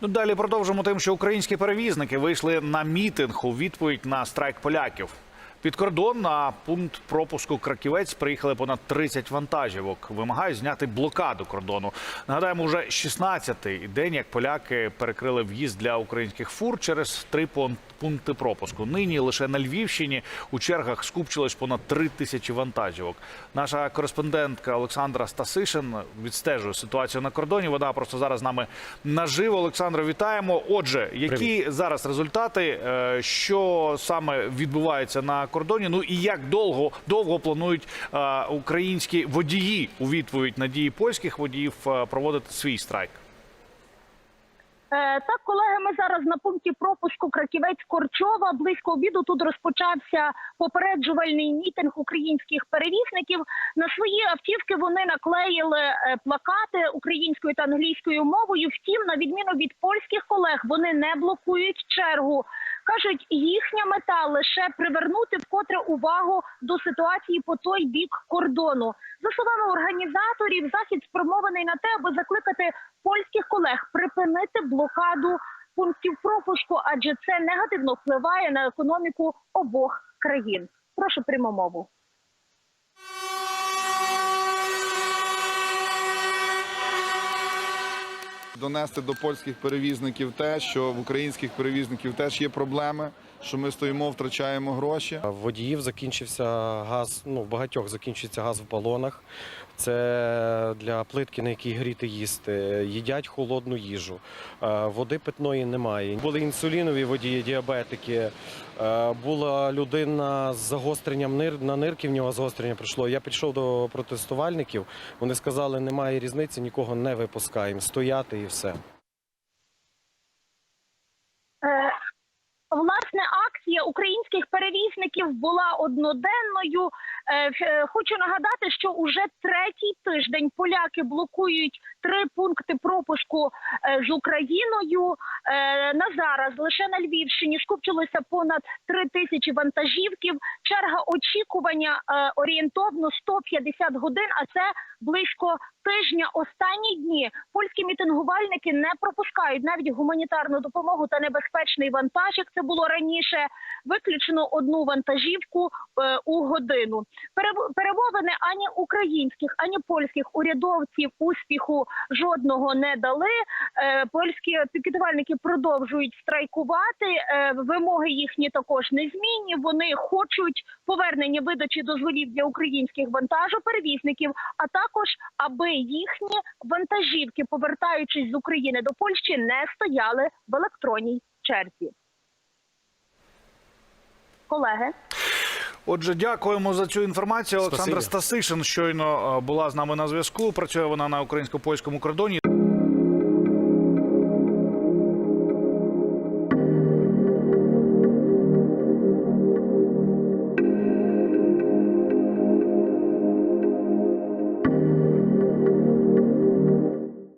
Ну, далі продовжимо тим, що українські перевізники вийшли на мітинг у відповідь на страйк поляків. Під кордон на пункт пропуску Краківець приїхали понад 30 вантажівок. Вимагають зняти блокаду кордону. Нагадаємо, вже 16-й день, як поляки перекрили в'їзд для українських фур через три пон- пункти пропуску. Нині лише на Львівщині у чергах скупчилось понад 3 тисячі вантажівок. Наша кореспондентка Олександра Стасишин відстежує ситуацію на кордоні. Вона просто зараз з нами наживо. Олександро, вітаємо. Отже, які зараз результати, е, що саме відбувається на кордоні? Ну і як довго довго планують е, українські водії у відповідь на дії польських водіїв е, проводити свій страйк? Е, Так, колеги, ми зараз на пункті пропуску Краківець Корчова. Близько обіду тут розпочався попереджувальний мітинг українських перевізників. На свої автівки вони наклеїли е, плакати українською та англійською мовою. Втім, на відміну від польських колег, вони не блокують чергу. Кажуть, їхня мета лише привернути вкотре увагу до ситуації по той бік кордону. За словами організаторів, захід спрямований на те, аби закликати польських колег припинити блокаду пунктів пропуску, адже це негативно впливає на економіку обох країн. Прошу пряму мову. Донести до польських перевізників те, що в українських перевізників теж є проблеми, що ми стоїмо, втрачаємо гроші. Водіїв закінчився газ. Ну, в багатьох закінчується газ в балонах. Це для плитки, на якій гріти їсти. Їдять холодну їжу. Е, Води питної немає. Були інсулінові водії, діабетики. Е, Була людина з загостренням нир на нирки. В нього загострення прийшло. Я підійшов до протестувальників. Вони сказали, немає різниці, нікого не випускаємо. Стояти і все. Українських перевізників була одноденною. Е, е, Хочу нагадати, що уже третій тиждень поляки блокують три пункти пропуску е, з Україною. На зараз лише на Львівщині скупчилося понад три тисячі вантажівків. Черга очікування орієнтовно 150 годин. А це близько тижня. Останні дні польські мітингувальники не пропускають навіть гуманітарну допомогу та небезпечний вантаж. Як це було раніше, виключено одну вантажівку е, у годину. Перемовини ані українських, ані польських урядовців успіху жодного не дали. Е, Польські пікетувальники продовжують страйкувати. Е, Вимоги їхні також незмінні. Вони хочуть повернення видачі дозволів для українських вантажоперевізників, а також аби їхні вантажівки, повертаючись з України до Польщі, не стояли в електронній черзі. Колеги. Отже, дякуємо за цю інформацію. Олександра Стасишин щойно е, була з нами на зв'язку. Працює вона на українсько-польському кордоні.